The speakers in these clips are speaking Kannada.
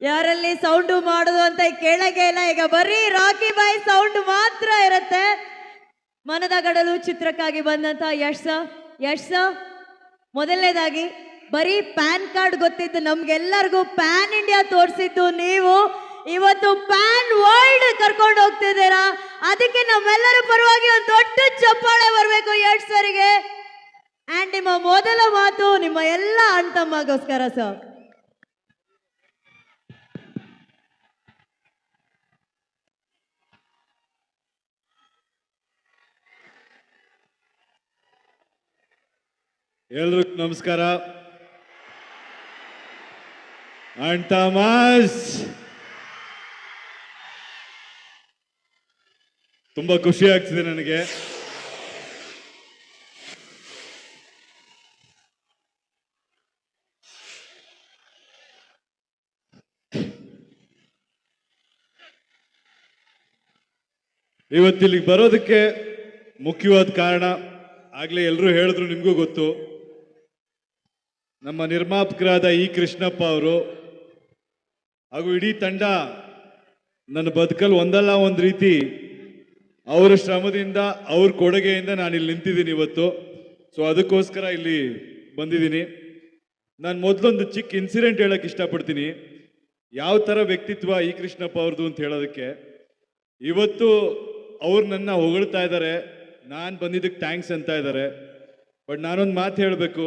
ಯಾರಲ್ಲಿ ಸೌಂಡ್ ಮಾಡೋದು ಅಂತ ಕೇಳಗೆ ಇಲ್ಲ. ಈಗ ಬರೀ ರಾಕಿ ಬಾಯ್ ಸೌಂಡ್ ಮಾತ್ರ ಇರುತ್ತೆ. ಮನದ ಗಡಲು ಚಿತ್ರಕ್ಕಾಗಿ ಬಂದಂತ ಯಶ್ ಸರ್ ಯಶ್ ಸರ್ ಮೊದಲನೇದಾಗಿ ಬರೀ ಪ್ಯಾನ್ ಕಾರ್ಡ್ ಗೊತ್ತಿದ್ದು ನಮ್ಗೆಲ್ಲರಿಗೂ ಪ್ಯಾನ್ ಇಂಡಿಯಾ ತೋರಿಸಿದ್ದು ನೀವು. ಇವತ್ತು ಪ್ಯಾನ್ ವರ್ಲ್ಡ್ ಕರ್ಕೊಂಡು ಹೋಗ್ತಿದ್ದೀರಾ? ಅದಕ್ಕೆ ನಮ್ಮೆಲ್ಲರ ಪರವಾಗಿ ಒಂದು ದೊಡ್ಡ ಚಪ್ಪಾಳೆ ಬರಬೇಕು ಯಶ್ ಸರಿಗೆ ಆ್ಯಂಡ್ ನಿಮ್ಮ ಮೊದಲ ಮಾತು ನಿಮ್ಮ ಎಲ್ಲ ಅಣ್ತಮ್ಮಗೋಸ್ಕರ ಸರ್ ಎಲ್ರಿಗೂ ನಮಸ್ಕಾರ. ಅಂಡ್ ಥಾಮಸ್ ತುಂಬಾ ಖುಷಿ ಆಗ್ತಿದೆ ನನಗೆ. ಇವತ್ತಿಲ್ಲಿಗೆ ಬರೋದಕ್ಕೆ ಮುಖ್ಯವಾದ ಕಾರಣ ಆಗಲೇ ಎಲ್ಲರೂ ಹೇಳಿದ್ರು ನಿಮಗೂ ಗೊತ್ತು. ನಮ್ಮ ನಿರ್ಮಾಪಕರಾದ ಇ ಕೃಷ್ಣಪ್ಪ ಅವರು ಹಾಗೂ ಇಡೀ ತಂಡ ನನ್ನ ಬದುಕಲ್ಲಿ ಒಂದಲ್ಲ ಒಂದು ರೀತಿ ಅವರ ಶ್ರಮದಿಂದ, ಅವ್ರ ಕೊಡುಗೆಯಿಂದ ನಾನು ಇಲ್ಲಿ ನಿಂತಿದ್ದೀನಿ ಇವತ್ತು. ಸೊ ಅದಕ್ಕೋಸ್ಕರ ಇಲ್ಲಿ ಬಂದಿದ್ದೀನಿ. ನಾನು ಮೊದಲೊಂದು ಚಿಕ್ಕ ಇನ್ಸಿಡೆಂಟ್ ಹೇಳಕ್ಕೆ ಇಷ್ಟಪಡ್ತೀನಿ. ಯಾವ ಥರ ವ್ಯಕ್ತಿತ್ವ ಇ ಕೃಷ್ಣಪ್ಪ ಅವ್ರದ್ದು ಅಂತ ಹೇಳೋದಕ್ಕೆ. ಇವತ್ತು ಅವ್ರು ನನ್ನ ಹೊಗಳ್ತಾ ಇದ್ದಾರೆ ನಾನು ಬಂದಿದ್ದಕ್ಕೆ ಥ್ಯಾಂಕ್ಸ್ ಅಂತ ಇದ್ದಾರೆ ಬಟ್ ನಾನೊಂದು ಮಾತು ಹೇಳಬೇಕು.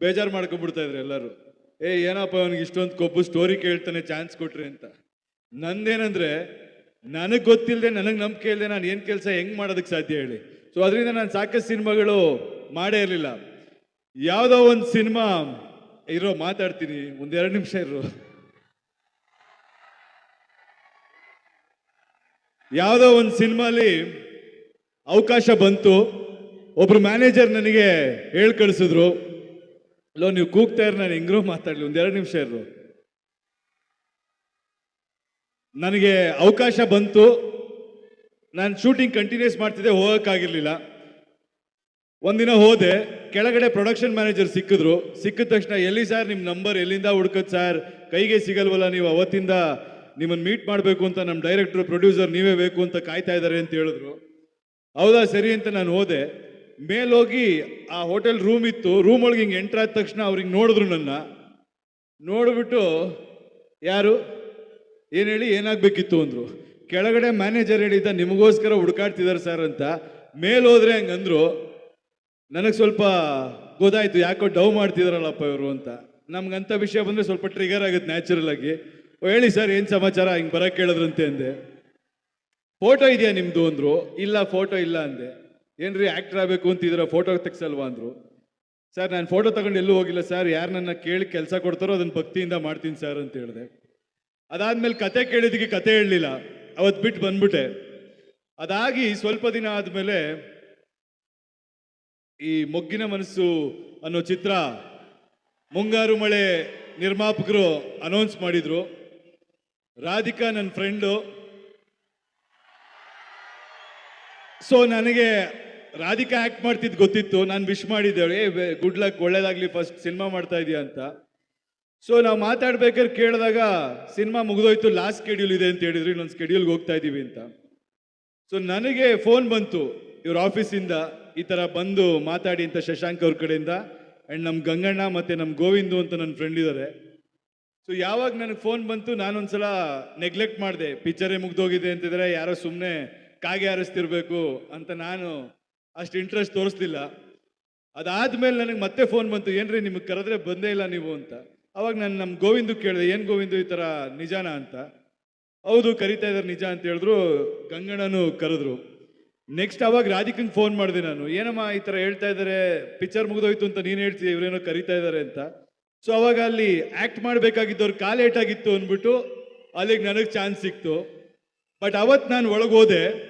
ಬೇಜಾರು ಮಾಡ್ಕೊಂಡ್ಬಿಡ್ತಾ ಇದ್ರು ಎಲ್ಲರೂ. ಏ, ಏನಪ್ಪ ಅವನಿಗೆ ಇಷ್ಟೊಂದು ಕೊಬ್ಬು ಸ್ಟೋರಿ ಕೇಳ್ತಾನೆ ಚಾನ್ಸ್ ಕೊಟ್ರಿ ಅಂತ. ನಂದೇನಂದ್ರೆ, ನನಗೆ ಗೊತ್ತಿಲ್ಲದೆ ನನಗೆ ನಂಬಿಕೆ ಇಲ್ಲದೆ ನಾನು ಏನು ಕೆಲಸ ಹೆಂಗೆ ಮಾಡೋದಕ್ಕೆ ಸಾಧ್ಯ ಹೇಳಿ. ಸೊ ಅದರಿಂದ ನಾನು ಸಾಕಷ್ಟು ಸಿನಿಮಾಗಳು ಮಾಡೇ ಇರಲಿಲ್ಲ. ಯಾವುದೋ ಒಂದು ಸಿನಿಮಾ, ಇರೋ, ಮಾತಾಡ್ತೀನಿ. ಒಂದೆರಡು ನಿಮಿಷ ಇರೋ. ಯಾವುದೋ ಒಂದು ಸಿನಿಮಾಲಿ ಅವಕಾಶ ಬಂತು. ಒಬ್ರು ಮ್ಯಾನೇಜರ್ ನನಗೆ ಹೇಳ್ ಕಳಿಸಿದ್ರು. ಲೋ, ನೀವು ಕೂಗ್ತಾ ಇರ, ನಾನು ಹೆಂಗ್ರೋ ಮಾತಾಡ್ಲಿ ಒಂದೆರಡು ನಿಮಿಷ ಇರು ನನಗೆ ಅವಕಾಶ ಬಂತು. ನಾನು ಶೂಟಿಂಗ್ ಕಂಟಿನ್ಯೂಸ್ ಮಾಡ್ತಿದ್ದೆ, ಹೋಗೋಕ್ಕಾಗಿರ್ಲಿಲ್ಲ. ಒಂದಿನ ಹೋದೆ, ಕೆಳಗಡೆ ಪ್ರೊಡಕ್ಷನ್ ಮ್ಯಾನೇಜರ್ ಸಿಕ್ಕಿದ್ರು. ಸಿಕ್ಕಿದ ತಕ್ಷಣ, ಎಲ್ಲಿ ಸರ್ ನಿಮ್ಮ ನಂಬರ್ ಎಲ್ಲಿಂದ ಹುಡ್ಕದ್ ಸರ್ ಕೈಗೆ ಸಿಗಲ್ವಲ್ಲ ನೀವು ಅವತ್ತಿಂದ? ನಿಮ್ಮನ್ನು ಮೀಟ್ ಮಾಡಬೇಕು ಅಂತ ನಮ್ಮ ಡೈರೆಕ್ಟರ್ ಪ್ರೊಡ್ಯೂಸರ್ ನೀವೇ ಬೇಕು ಅಂತ ಕಾಯ್ತಾ ಇದ್ದಾರೆ ಅಂತ ಹೇಳಿದ್ರು. ಹೌದಾ, ಸರಿ ಅಂತ ನಾನು ಹೋದೆ. ಮೇಲೋಗಿ ಆ ಹೋಟೆಲ್ ರೂಮ್ ಇತ್ತು. ರೂಮ್ ಒಳಗೆ ಹಿಂಗೆ ಎಂಟ್ರ್ ಆದ ತಕ್ಷಣ ಅವ್ರಿಗೆ ನೋಡಿದ್ರು ನನ್ನ. ನೋಡಿಬಿಟ್ಟು, ಯಾರು? ಏನು ಹೇಳಿ? ಏನಾಗಬೇಕಿತ್ತು? ಅಂದರು. ಕೆಳಗಡೆ ಮ್ಯಾನೇಜರ್ ಹೇಳಿದ್ದ, ನಿಮಗೋಸ್ಕರ ಹುಡುಕಾಡ್ತಿದ್ದಾರೆ ಸರ್ ಅಂತ. ಮೇಲೋದ್ರೆ ಹಂಗಂದ್ರು ನನಗೆ ಸ್ವಲ್ಪ ಗೊತ್ತಾಯಿತು. ಯಾಕೋ ಡವ್ ಮಾಡ್ತಿದಾರಲ್ಲಪ್ಪ ಇವರು ಅಂತ. ನಮ್ಗಂಥ ವಿಷಯ ಬಂದರೆ ಸ್ವಲ್ಪ ಟ್ರಿಗರ್ ಆಗುತ್ತೆ ನ್ಯಾಚುರಲ್ ಆಗಿ. ಹೇಳಿ ಸರ್ ಏನು ಸಮಾಚಾರ? ಹಿಂಗೆ ಬರಕ್ಕೆ ಕೇಳಿದ್ರಂತೆ ಅಂದೆ. ಫೋಟೋ ಇದೆಯಾ ನಿಮ್ಮದು ಅಂದರು. ಇಲ್ಲ ಫೋಟೋ ಇಲ್ಲ ಅಂದೆ. ಏನ್ರಿ ಆ್ಯಕ್ಟರ್ ಆಗಬೇಕು ಅಂತಿದ್ರು ಫೋಟೋ ತೆಗ್ಸಲ್ವಾ ಅಂದರು? ಸರ್, ನಾನು ಫೋಟೋ ತಗೊಂಡು ಎಲ್ಲೂ ಹೋಗಿಲ್ಲ ಸರ್. ಯಾರು ನನ್ನ ಕೇಳಿ ಕೆಲಸ ಕೊಡ್ತಾರೋ ಅದನ್ನು ಭಕ್ತಿಯಿಂದ ಮಾಡ್ತೀನಿ ಸರ್ ಅಂತ ಹೇಳಿದೆ. ಅದಾದ್ಮೇಲೆ ಕತೆ ಕೇಳಿದ್ದಕ್ಕೆ ಕತೆ ಹೇಳಲಿಲ್ಲ. ಅವತ್ತು ಬಿಟ್ಟು ಬಂದ್ಬಿಟ್ಟೆ. ಅದಾಗಿ ಸ್ವಲ್ಪ ದಿನ ಆದಮೇಲೆ ಈ ಮೊಗ್ಗಿನ ಮನಸ್ಸು ಅನ್ನೋ ಚಿತ್ರ ಮುಂಗಾರು ಮಳೆ ನಿರ್ಮಾಪಕರು ಅನೌನ್ಸ್ ಮಾಡಿದ್ರು. ರಾಧಿಕಾ ನನ್ನ ಫ್ರೆಂಡು ಸೊ ನನಗೆ ರಾಧಿಕಾ ಆಕ್ಟ್ ಮಾಡ್ತಿದ್ ಗೊತ್ತಿತ್ತು. ನಾನು ವಿಶ್ ಮಾಡಿದ್ದೇವೆ ಏ ಗುಡ್ ಲಕ್ ಒಳ್ಳೇದಾಗ್ಲಿ ಫಸ್ಟ್ ಸಿನಿಮಾ ಮಾಡ್ತಾ ಇದೀಯ ಅಂತ. ಸೊ ನಾವು ಮಾತಾಡ್ಬೇಕಾದ್ರೆ ಕೇಳಿದಾಗ ಸಿನಿಮಾ ಮುಗಿದೋಯ್ತು ಲಾಸ್ಟ್ ಸ್ಕೆಡ್ಯೂಲ್ ಇದೆ ಅಂತ ಹೇಳಿದ್ರು. ಇನ್ನೊಂದು ಸ್ಕೆಡ್ಯೂಲ್ಗೆ ಹೋಗ್ತಾ ಇದ್ದೀವಿ ಅಂತ. ಸೊ ನನಗೆ ಫೋನ್ ಬಂತು ಇವ್ರ ಆಫೀಸಿಂದ ಈ ಥರ ಬಂದು ಮಾತಾಡಿ ಅಂತ ಶಶಾಂಕ್ ಅವ್ರ ಕಡೆಯಿಂದ. ಆ್ಯಂಡ್ ನಮ್ಮ ಗಂಗಣ್ಣ ಮತ್ತು ನಮ್ಮ ಗೋವಿಂದು ಅಂತ ನನ್ನ ಫ್ರೆಂಡ್ ಇದ್ದಾರೆ ಸೊ ಯಾವಾಗ ನನಗೆ ಫೋನ್ ಬಂತು, ನಾನೊಂದ್ಸಲ ನೆಗ್ಲೆಕ್ಟ್ ಮಾಡಿದೆ. ಪಿಕ್ಚರೇ ಮುಗ್ದೋಗಿದೆ ಅಂತಿದ್ರೆ ಯಾರೋ ಸುಮ್ಮನೆ ಕಾಗೆ ಹಾರಿಸ್ತಿರ್ಬೇಕು ಅಂತ ನಾನು ಅಷ್ಟು ಇಂಟ್ರೆಸ್ಟ್ ತೋರಿಸ್ಲಿಲ್ಲ. ಅದಾದ್ಮೇಲೆ ನನಗೆ ಮತ್ತೆ ಫೋನ್ ಬಂತು, ಏನ್ರಿ ನಿಮಗೆ ಕರೆದ್ರೆ ಬಂದೇ ಇಲ್ಲ ನೀವು ಅಂತ. ಅವಾಗ ನಾನು ನಮ್ಮ ಗೋವಿಂದು ಕೇಳಿದೆ, ಏನು ಗೋವಿಂದು ಈ ಥರ ನಿಜಾನ ಅಂತ? ಹೌದು, ಕರಿತಾ ಇದ್ದಾರೆ ನಿಜ ಅಂತ ಹೇಳಿದ್ರು, ಗಂಗಣ್ಣನು ಕರೆದ್ರು. ನೆಕ್ಸ್ಟ್ ಅವಾಗ ರಾಧಿಕಂಗೆ ಫೋನ್ ಮಾಡಿದೆ ನಾನು. ಏನಮ್ಮ ಈ ಥರ ಹೇಳ್ತಾ ಇದ್ದಾರೆ ಪಿಕ್ಚರ್ ಮುಗಿದೋಯ್ತು ಅಂತ ನೀನು ಹೇಳ್ತೀವಿ ಇವರೇನೋ ಕರಿತಾ ಇದ್ದಾರೆ ಅಂತ? ಸೊ ಅವಾಗ ಅಲ್ಲಿ ಆಕ್ಟ್ ಮಾಡಬೇಕಾಗಿದ್ದವ್ರು ಕಾಲೇಟ್ ಏಟಾಗಿತ್ತು ಅಂದ್ಬಿಟ್ಟು ಅಲ್ಲಿಗೆ ನನಗೆ ಚಾನ್ಸ್ ಸಿಕ್ತು. ಬಟ್ ಅವತ್ತು ನಾನು ಒಳಗೆ ಹೋದೆ.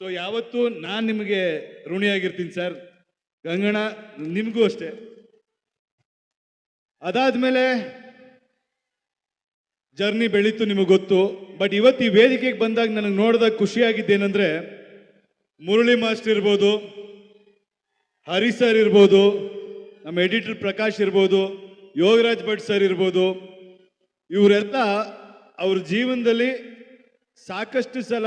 ಸೊ ಯಾವತ್ತೂ ನಾನು ನಿಮಗೆ ಋಣಿಯಾಗಿರ್ತೀನಿ ಸರ್ ಗಂಗಣ್ಣ, ನಿಮಗೂ ಅಷ್ಟೇ. ಅದಾದ್ಮೇಲೆ ಜರ್ನಿ ಬೆಳೀತು ನಿಮಗೆ ಗೊತ್ತು. ಬಟ್ ಇವತ್ತು ಈ ವೇದಿಕೆಗೆ ಬಂದಾಗ ನನಗೆ ನೋಡಿದಾಗ ಖುಷಿಯಾಗಿದ್ದೇನೆಂದರೆ, ಮುರಳಿ ಮಾಸ್ಟರ್ ಇರ್ಬೋದು, ಹರಿ ಸರ್ ಇರ್ಬೋದು, ನಮ್ಮ ಎಡಿಟರ್ ಪ್ರಕಾಶ್ ಇರ್ಬೋದು, ಯೋಗರಾಜ್ ಭಟ್ ಸರ್ ಇರ್ಬೋದು, ಇವರೆಲ್ಲ ಅವ್ರ ಜೀವನದಲ್ಲಿ ಸಾಕಷ್ಟು ಸಲ